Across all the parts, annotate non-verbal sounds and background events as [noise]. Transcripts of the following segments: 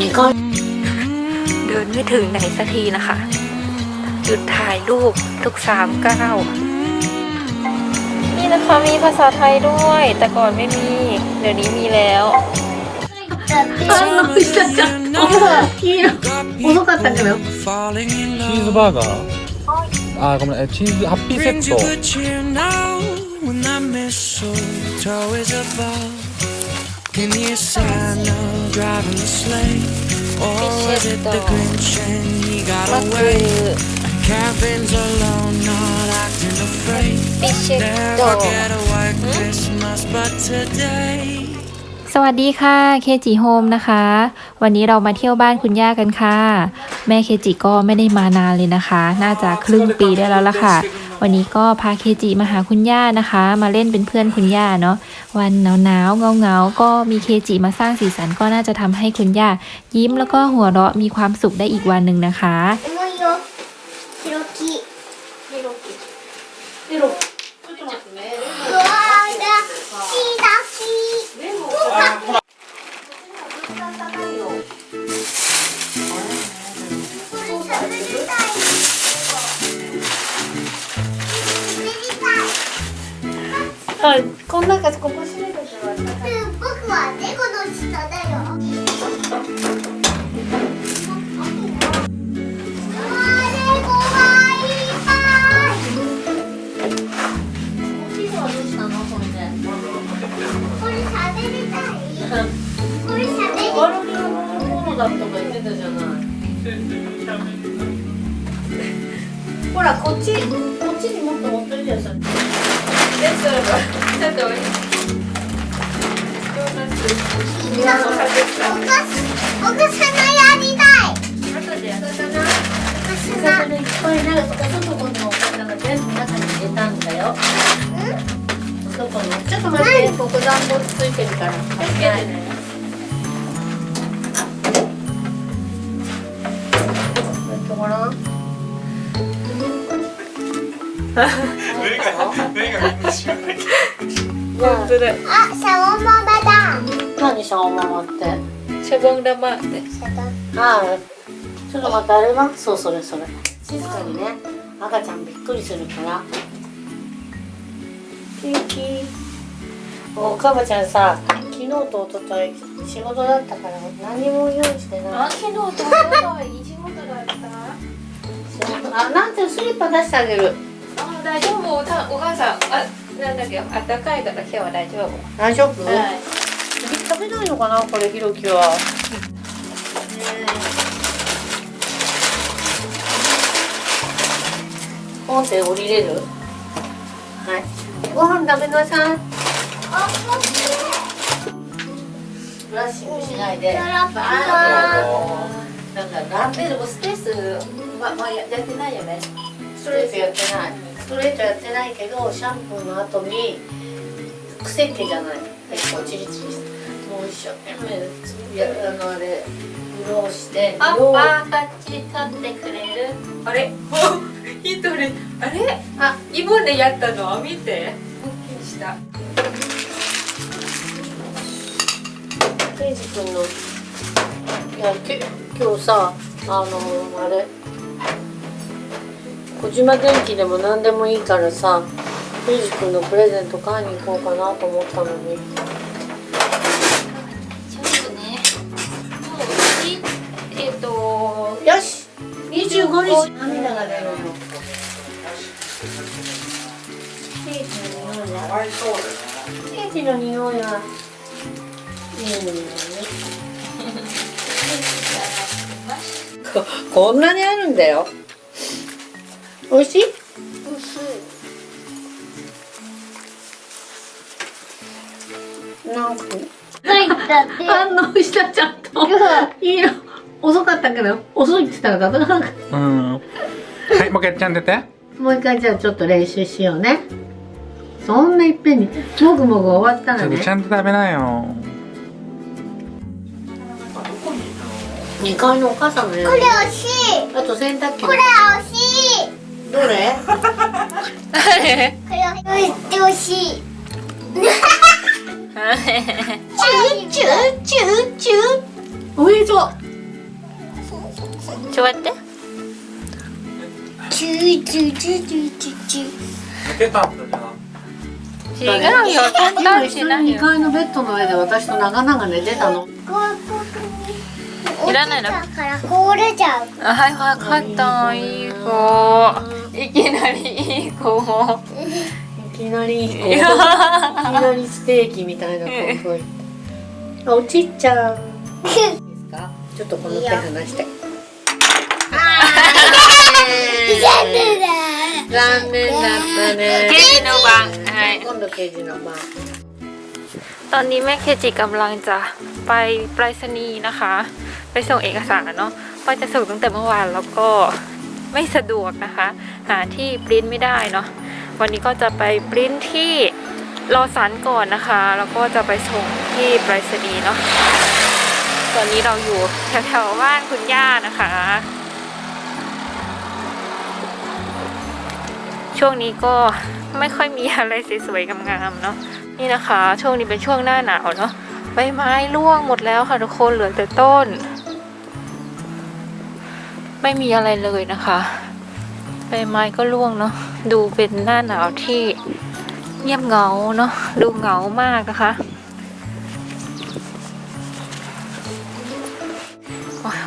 นี่ก็ เดินไม่ถึงไหนสักทีนะคะ หยุดถ่ายรูปทุกสามก้าวนี่นะคะมีภาษาไทยด้วย แต่ก่อนไม่มี เดี๋ยวนี้มีแล้ว 反応しちゃった黄色遅かったけど Falling in チーズ love. バーガーあーごめんえチーズハッピーセ Brings ッ you ト Can you Santa driving the sleigh? Or was it the Grinch and he got ก็คือ away? Cabins alone, not acting afraid. ฟิชเชตโด Never get a white Christmas, but today. สวัสดีค่ะเคจิโฮมนะคะ วันนี้เรามาเที่ยวบ้านคุณย่ากันค่ะ แม่เคจิก็ไม่ได้มานานเลยนะคะ น่าจะครึ่งปีได้แล้วล่ะค่ะ วันนี้ก็พาเคจิมาหาคุณย่านะคะ มาเล่นเป็นเพื่อนคุณย่าเนาะวันหนาวหนาวเงาเงาๆก็มีเคจิมาสร้างสีสันก็น่าจะทำให้คุณย่ายิ้มแล้วก็หัวเราะมีความสุขได้อีกวันหนึ่งนะคะ こんのかここしらて？るからつけて。あ、シャオママだ。何シャオママって？シャボン玉ってああちょっと待って。あれはそうそれそれ。静かにね赤ちゃんびっくりするから。キキおかばちゃんさ昨日と一昨日仕事だったから何も用意してない。昨日と一仕事だった？あなんてスリッパ出してあげる。あ大丈夫？お母さんあなんだっけ？あったかいから今日は大丈夫。大丈夫、はい。次食べないのかな？これひろきは。ポンって降りれる？はい。ご飯食べなさいブラッシングしないで。トラップなんかランベルもスペースは、まあ、やってないよね。ストレートやってない。ストレートやってないけどシャンプーの後に癖っ気じゃない。結構チリチリして。もう一生懸命やあのあれ潤してあ、潤あ、あっち取ってくれる。あれ？[laughs] 一人あれ？あ、イボでやったの？見て。したケイジ君の。いやけ今日さあのあれ。小島電機でも何でもいいからさケイジ君のプレゼント買いに行こうかなと思ったのに。ちょっとねもういえっ、とよし25日。涙が出るのケーキの匂いは。ケーキの匂いは。いい匂いねこ [laughs] こんなにあるんだよ。美味しい？なんか。[laughs] 反応したちゃんといいの遅かったけど遅いって言ったらダメなんかうん。はいもう一回ちゃんとやって。もう一回じゃあちょっと練習しようね。そんないっぺんにもぐもぐ終わったらね。ちょっとちゃんと食べなよ二階のお母さんのこれ惜しい。あと洗濯機。これ惜しい。どれ？これうっとしい。チューチュチュおいしそうちょ待って。チュチュチュチュチュチュー出たんだじゃ違うよ、今2階のベッドの上で私と長々寝てたの。いらないの？かられゃはい分かったいい子。いきなりいい子。いきなりいい子。いきなりステーキみたいな子ちっちゃん。ちょっとこの手離して。残念だ。ったね。の番。はい。今度ケ事の番。ตอนนี้แม่เคจิกำลังจะ ไปไปรษณีย์นะคะ ไปส่งเอกสารเนาะว่าจะส่งตั้งแต่เมื่อวานแล้วก็ไม่สะดวกนะคะ หาที่ปริ้นไม่ได้เนาะวันนี้ก็จะไปปริ้นที่รอสันก่อนนะคะ แล้วก็จะไปส่งที่ไปรษณีย์เนาะตอนนี้เราอยู่แถวๆบ้านคุณย่านะคะ ช่วงนี้ก็ไม่ค่อยมีอะไรสวยๆงามๆเนาะนี่นะคะ ช่วงนี้เป็นช่วงหน้าหนาวเนาะ ใบไม้ร่วงหมดแล้วค่ะทุกคนเหลือแต่ต้น ไม่มีอะไรเลยนะคะ ใบไม้ก็ร่วงเนาะดูเป็นหน้าหนาวที่เงียบเหงาเนาะดูเหงามากนะคะ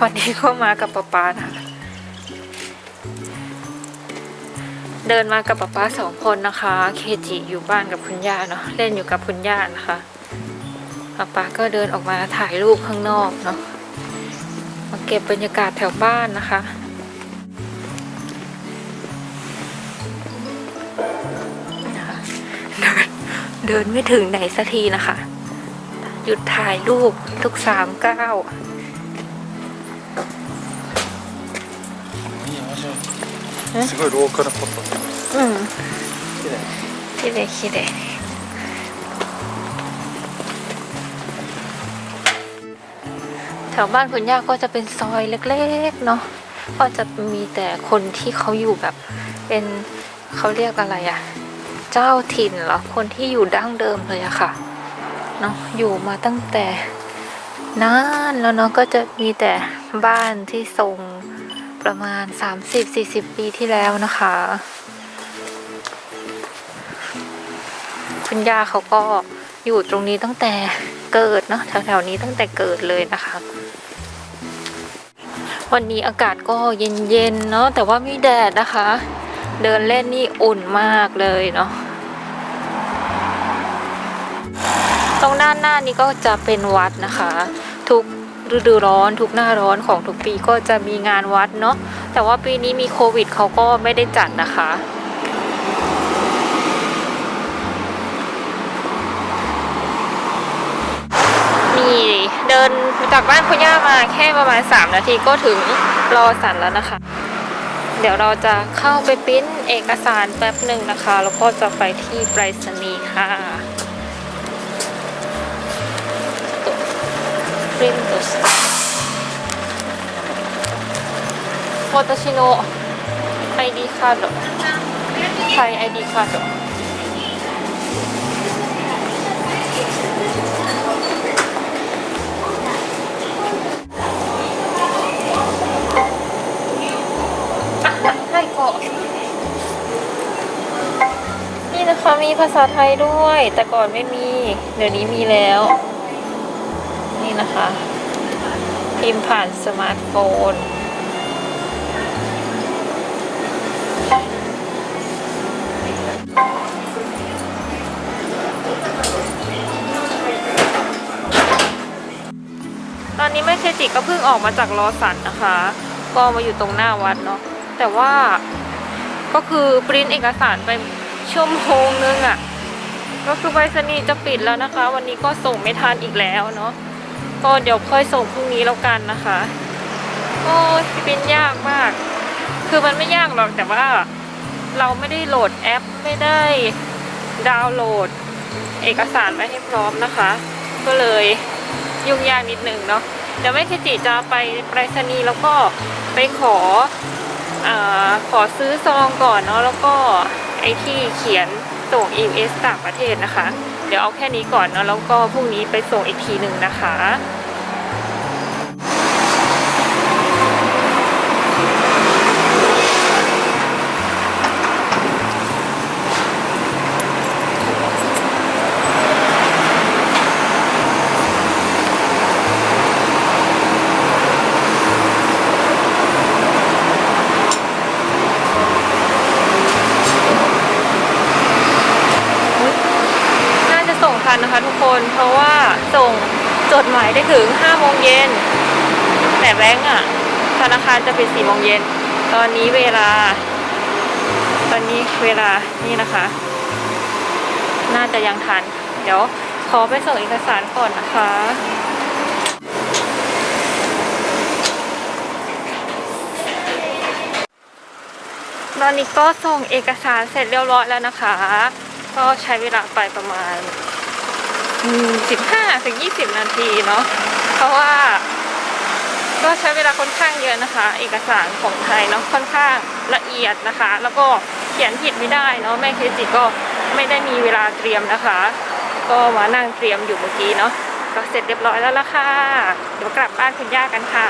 วันนี้ก็มากับป๊าป๊านะคะเดินมากับป๊าป๊าสองคนนะคะ เคจิอยู่บ้านกับคุณย่าเนาะเล่นอยู่กับคุณย่านะคะ ป๊าป๊าก็เดินออกมาถ่ายรูปข้างนอกเนาะ มาเก็บบรรยากาศแถวบ้านนะคะ นะคะเดินเดินไม่ถึงไหนสักทีนะคะ หยุดถ่ายรูปทุกสามก้าว すごい廊下のポットうん。綺麗きれ แถวบ้านคุณย่าก็จะเป็นซอยเล็กๆเนาะก็จะมีแต่คนที่เขาอยู่แบบ เป็นเขาเรียกอะไรอะเจ้าถิ่นเหรอคนที่อยู่ดั้งเดิมเลยอะค่ะเนาะอยู่มาตั้งแต่นานแล้วเนาะก็จะมีแต่บ้านที่ทรงประมาณ 30-40 ปีที่แล้วนะคะ คุณย่าเขาก็อยู่ตรงนี้ตั้งแต่ เกิดเนาะแถวๆนี้ตั้งแต่เกิดเลยนะคะ วันนี้อากาศก็เย็นๆเนาะแต่ว่ามีแดดนะคะ เดินเล่นนี่อุ่นมากเลยเนาะตรงด้านหน้านี้ก็จะเป็นวัดนะคะ ทุกฤดูร้อนทุกหน้าร้อนของทุกปีก็จะมีงานวัดเนาะแต่ว่าปีนี้มีโควิดเขาก็ไม่ได้จัดนะคะนี่เดินจากบ้านคุณย่ามาแค่ประมาณ 3 นาทีก็ถึงรอสันแล้วนะคะ เดี๋ยวเราจะเข้าไปปริ้นเอกสารแป๊บหนึ่งนะคะ แล้วก็จะไปที่ไปรษณีย์ค่ะปริ้นตัว私の ID カードはい ID カード นี่นะคะมีภาษาไทยด้วย แต่ก่อนไม่มี เดี๋ยวนี้มีแล้ว นี่นะคะ พิมพ์ผ่านสมาร์ทโฟน ตอนนี้แม่เคจิก็เพิ่งออกมาจากรอสันนะคะ ก็มาอยู่ตรงหน้าวัดเนาะ แต่ว่าก็คือปริ้นเอกสารไป ชั่วโมงนึงอะ่ะ ก็คือไปรษณีย์จะปิดแล้วนะคะ วันนี้ก็ส่งไม่ทันอีกแล้วเนาะก็เดี๋ยวค่อยส่งพรุ่งนี้แล้วกันนะคะโอ้ยปริ้นยากมาก คือมันไม่ยากหรอกแต่ว่าเราไม่ได้โหลดแอปไม่ได้ดาวน์โหลด เอกสารไว้ให้พร้อมนะคะ ก็เลยยุ่งยากนิดนึงเนาะเดี๋ยวแม่เคจิจะไปไปรษณีย์แล้วก็ไปขอ อขอซื้อซองก่อนเนาะแล้วก็ไอที่เขียนส่ง EMS ต่างประเทศนะคะ เดี๋ยวเอาแค่นี้ก่อนเนาะแล้วก็พรุ่งนี้ไปส่งอีกทีหนึ่งนะคะ เพราะว่าส่งจดหมายได้ถึง5โมงเย็นแต่แบงก์อะธนาคารจะปิด4โมงเย็นตอนนี้เวลา ตอนนี้เวลานี่นะคะ น่าจะยังทัน เดี๋ยวขอไปส่งเอกสารก่อนนะคะตอนนี้ก็ส่งเอกสารเสร็จเรียบร้อยแล้วนะคะ ก็ใช้เวลาไปประมาณ 15ถึง20 นาทีเนาะเพราะว่า ก็ใช้เวลาค่อนข้างเยอะนะคะ เอกสารของไทยเนาะค่อนข้างละเอียดนะคะ แล้วก็เขียนผิดไม่ได้เนาะแม่เคจิก็ไม่ได้มีเวลาเตรียมนะคะ ก็มานั่งเตรียมอยู่เมื่อกี้เนาะก็เสร็จเรียบร้อยแล้วละค่ะเดี๋ยวกลับบ้านคุณย่ากันค่ะ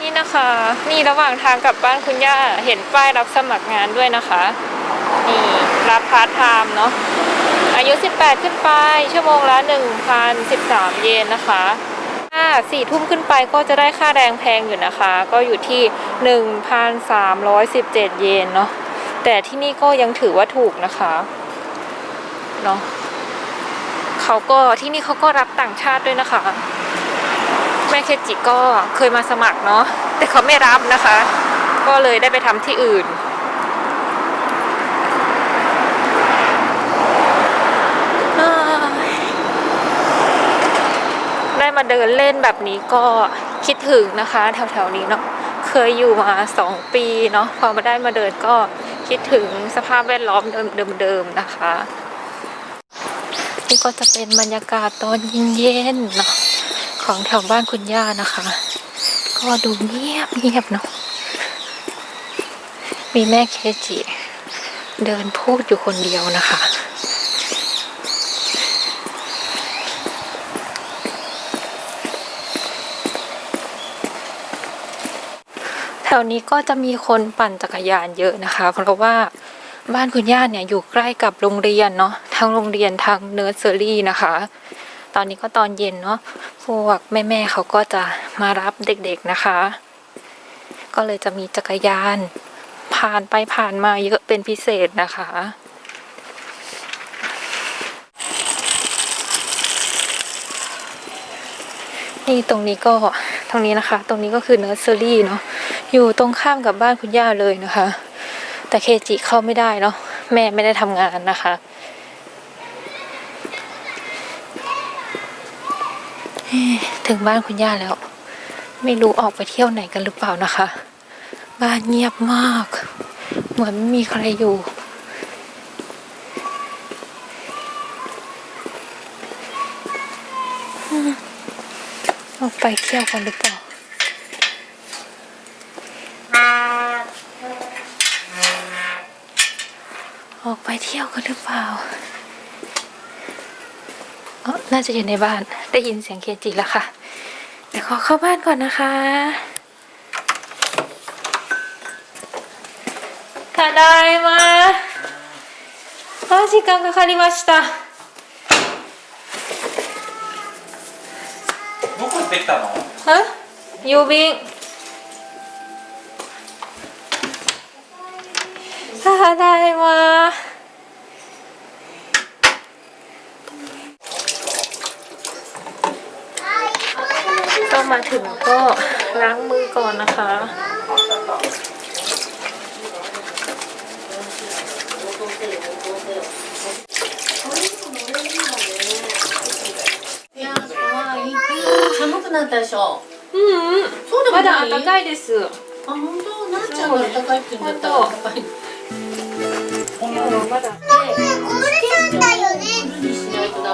นี่นะคะ นี่ระหว่างทางกลับบ้านคุณย่าเห็นป้ายรับสมัครงานด้วยนะคะ นี่รับพาร์ทไทม์เนาะ อายุ 18 ขึ้นไป ชั่วโมงละ 1,013 เยนนะคะถ้าสี่ทุ่มขึ้นไปก็จะได้ค่าแรงแพงอยู่นะคะ ก็อยู่ที่ 1,317 เยนเนาะแต่ที่นี่ก็ยังถือว่าถูกนะคะเนาะเขาก็ที่นี่เขาก็รับต่างชาติด้วยนะคะ แม่เคจิก็เคยมาสมัครเนาะแต่เขาไม่รับนะคะ ก็เลยได้ไปทำที่อื่น ได้ มาเดินเล่นแบบนี้ก็คิดถึงนะคะแถวๆนี้เนาะเคยอยู่มาสองปีเนาะพอมาได้มาเดินก็คิดถึงสภาพแวดล้อมเดิมๆนะคะ นี่ก็จะเป็นบรรยากาศตอนเย็นๆเนาะของแถวบ้านคุณย่านะคะ ก็ดูเงียบเงียบๆเนาะมีแม่เคจิเดินพูดอยู่คนเดียวนะคะ ถวนี้ก็จะมีคนปั่นจักรยานเยอะนะคะ เพราะว่าบ้านคุณย่าเนี่ยอยู่ใกล้กับโรงเรียนเนาะทั้งโรงเรียนทั้งเนอร์เซอรี่นะคะ ตอนนี้ก็ตอนเย็นเนาะพวกแม่ๆเขาก็จะมารับเด็กๆนะคะ ก็เลยจะมีจักรยาน ผ่านไปผ่านมาเยอะเป็นพิเศษนะคะนี่ตรงนี้ก็ตรงนี้นะคะ ตรงนี้ก็คือเนอร์เซอรี่เนาะ อยู่ตรงข้ามกับบ้านคุณย่าเลยนะคะ แต่เคจิเข้าไม่ได้เนาะแม่ไม่ได้ทำงานนะคะ ถึงบ้านคุณย่าแล้ว ไม่รู้ออกไปเที่ยวไหนกันหรือเปล่านะคะ บ้านเงียบมาก เหมือนไม่มีใครอยู่ออกไปเที่ยวกันหรือเปล่า ที่ยวกันหรือเปล่าอ๋อน่าจะอยู่ในบ้าน ได้ยินเสียงเคจิแล้วค่ะ เดี๋ยวขอเข้าบ้านก่อนนะคะただいまあ、時間かかりました。どこ行ってきたのえ郵便ただいま มาถึงก็ล้างมือก่อนนะคะ いやーいい寒くなったでしょうんうんそうでもまないだ暖かいですあ本当なっちゃんが暖かいって言うんだったら本暖かいいやまだこれなんだよねフルにしないとダ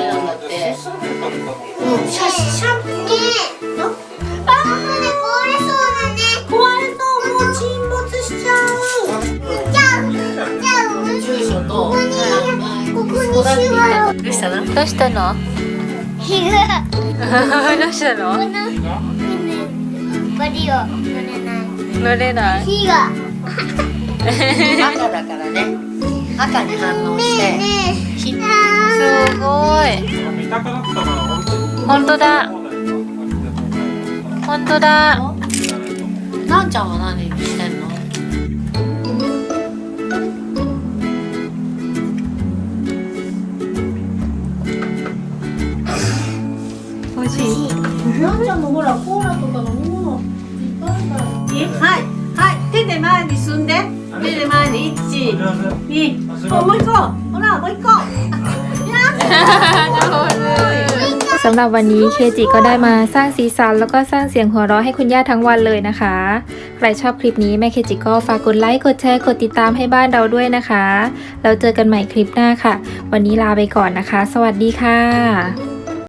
メなんだってうんシャシャンプーね壊れそうだね壊れそうもう沈没しちゃうじゃあじゃあ住所とここにここにここだって言っしようたどうしたのどうしたの火がどうしたのこのバリを乗れない乗れない火が赤だからね赤に反応してねえねえすごい。見たくなったから本当だ。本当だ。なんちゃんは何してんの？欲しい？なあちゃんもほらコーラとか飲み物いっぱいあるから。はいはい。手で前に進んで手で前に一二おもう一個ほらもう一個 สำหรับวันนี้เคจิก็ได้มาสร้างสีสันแล้วก็สร้างเสียงหัวเราะให้คุณย่าทั้งวันเลยนะคะ ใครชอบคลิปนี้แม่เคจิก็ฝากกดไลค์ กดแชร์ กดติดตามให้บ้านเราด้วยนะคะ แล้วเจอกันใหม่คลิปหน้าค่ะ วันนี้ลาไปก่อนนะคะ สวัสดีค่ะ